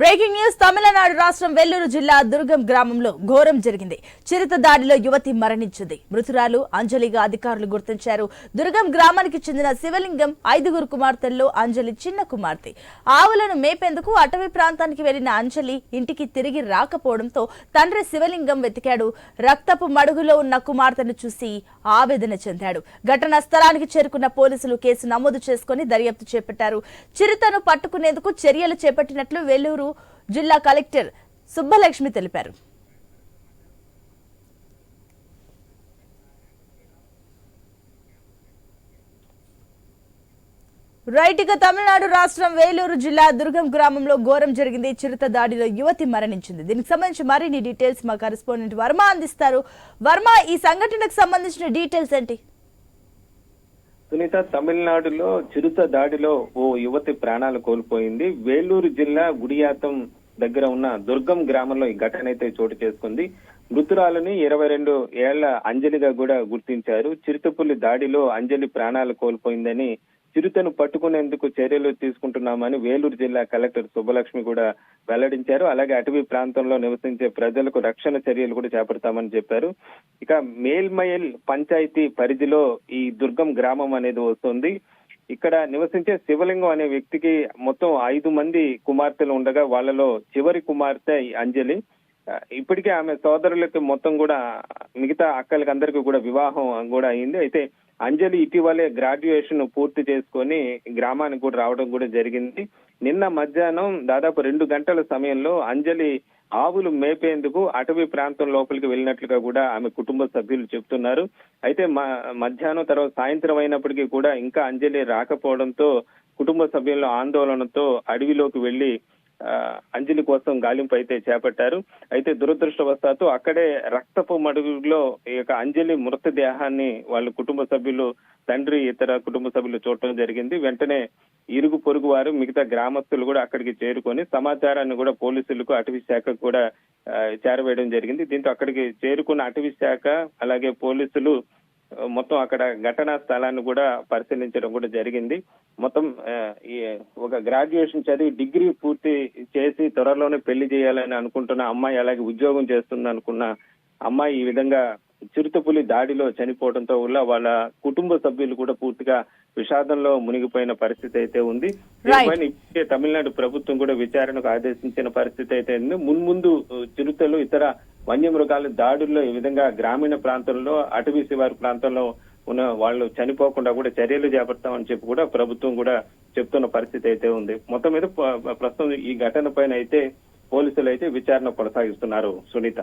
Breaking news. Tamil Nadu రాష్ట్రం వెల్లూరు జిల్లా దుర్గం గ్రామంలో ఘోరం జరిగింది. చిరుత దాడిలో యువతి మరణించింది. మృతురాలు అంజలిగా అధికారులు గుర్తించారు. దుర్గం గ్రామానికి చెందిన శివలింగం ఐదుగురు కుమార్తెల్లో అంజలి చిన్న కుమార్తె. ఆవులను మేపేందుకు అటవీ ప్రాంతానికి వెళ్ళిన అంజలి ఇంటికి తిరిగి రాకపోవడంతో తండ్రి శివలింగం వెతికాడు. రక్తపు మడుగులో ఉన్న కుమార్తెను చూసి ఆవేదన చెందాడు. ఘటనా స్థలానికి చేరుకున్న పోలీసులు కేసు నమోదు చేసుకుని దర్యాప్తు చేపట్టారు. చిరుతను పట్టుకునేందుకు చర్యలు చేపట్టినట్లు వెల్లూరు జిల్లా కలెక్టర్ సుబ్బలక్ష్మి తెలిపారు. రైట్ ఇక తమిళనాడు రాష్ట్రం వేలూరు జిల్లా దుర్గం గ్రామంలో ఘోరం జరిగింది. చిరుత దాడిలో యువతి మరణించింది. దీనికి సంబంధించి మరిన్ని డీటెయిల్స్ మా కరెస్పాండెంట్ వర్మ అందిస్తారు. వర్మ ఈ సంఘటనకు సంబంధించిన డీటెయిల్స్ ఏంటి? సునీత తమిళనాడులో చిరుత దాడిలో ఓ యువతి ప్రాణాలు కోల్పోయింది. వేలూరు జిల్లా గుడియాతం దగ్గర ఉన్న దుర్గం గ్రామంలో ఈ ఘటన అయితే చోటు చేసుకుంది. మృతురాలని ఇరవై రెండు ఏళ్ళ అంజలిగా కూడా గుర్తించారు. చిరుతపుల్లి దాడిలో అంజలి ప్రాణాలు కోల్పోయిందని చిరుతను పట్టుకునేందుకు చర్యలు తీసుకుంటున్నామని వేలూరు జిల్లా కలెక్టర్ సుబ్బలక్ష్మి కూడా వెల్లడించారు. అలాగే అటవీ ప్రాంతంలో నివసించే ప్రజలకు రక్షణ చర్యలు కూడా చేపడతామని చెప్పారు. ఇక మేల్మయల్ పంచాయతీ పరిధిలో ఈ దుర్గం గ్రామం అనేది వస్తుంది. ఇక్కడ నివసించే శివలింగం అనే వ్యక్తికి మొత్తం ఐదు మంది కుమార్తెలు ఉండగా వాళ్ళలో చివరి కుమార్తె ఈ అంజలి ఇప్పటికే ఆమె సోదరులకి మొత్తం కూడా మిగతా అక్కలకి అందరికీ కూడా వివాహం కూడా అయింది. అయితే అంజలి ఇటీవలే గ్రాడ్యుయేషన్ పూర్తి చేసుకొని గ్రామానికి కూడా రావడం కూడా జరిగింది. నిన్న మధ్యాహ్నం దాదాపు రెండు గంటల సమయంలో అంజలి ఆవులు మేపేందుకు అటవీ ప్రాంతం లోపలికి వెళ్ళినట్లుగా కూడా ఆమె కుటుంబ సభ్యులు చెప్తున్నారు. అయితే మధ్యాహ్నం తర్వాత సాయంత్రం అయినప్పటికీ కూడా ఇంకా అంజలి రాకపోవడంతో కుటుంబ సభ్యుల ఆందోళనతో అడవిలోకి వెళ్ళి అంజలి కోసం గాలింపు అయితే చేపట్టారు. అయితే దురదృష్టవశాత్తు అక్కడే రక్తపు మడుగులో ఈ యొక్క అంజలి మృతదేహాన్ని వాళ్ళ కుటుంబ సభ్యులు తండ్రి ఇతర కుటుంబ సభ్యులు చూడటం జరిగింది. వెంటనే ఇరుగు పొరుగు వారు మిగతా గ్రామస్తులు కూడా అక్కడికి చేరుకొని సమాచారాన్ని కూడా పోలీసులకు అటవీ శాఖకు కూడా చేరవేయడం జరిగింది. దీంతో అక్కడికి చేరుకున్న అటవీ శాఖ అలాగే పోలీసులు మొత్తం అక్కడ ఘటనా స్థలాన్ని కూడా పరిశీలించడం కూడా జరిగింది. మొత్తం ఈ ఒక గ్రాడ్యుయేషన్ చదివి డిగ్రీ పూర్తి చేసి త్వరలోనే పెళ్ళి చేయాలని అనుకుంటున్న అమ్మాయి అలాగే ఉద్యోగం చేస్తుంది అనుకున్న అమ్మాయి ఈ విధంగా చిరుతపులి దాడిలో చనిపోవడంతో వల్ల వాళ్ళ కుటుంబ సభ్యులు కూడా పూర్తిగా విషాదంలో మునిగిపోయిన పరిస్థితి అయితే ఉంది. దీనిపైన ఇప్పటికే తమిళనాడు ప్రభుత్వం కూడా విచారణకు ఆదేశించిన పరిస్థితి అయితే ఉంది. మున్ముందు చిరుతలు ఇతర వన్యమృగాల దాడుల్లో ఈ విధంగా గ్రామీణ ప్రాంతంలో అటవీ శివారు ప్రాంతంలో ఉన్న వాళ్ళు చనిపోకుండా కూడా చర్యలు చేపడతామని చెప్పి కూడా ప్రభుత్వం కూడా చెప్తున్న పరిస్థితి అయితే ఉంది. మొత్తం మీద ప్రస్తుతం ఈ ఘటన పైన అయితే పోలీసులు అయితే విచారణ కొనసాగిస్తున్నారు. Sunitha.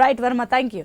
Right Varma thank you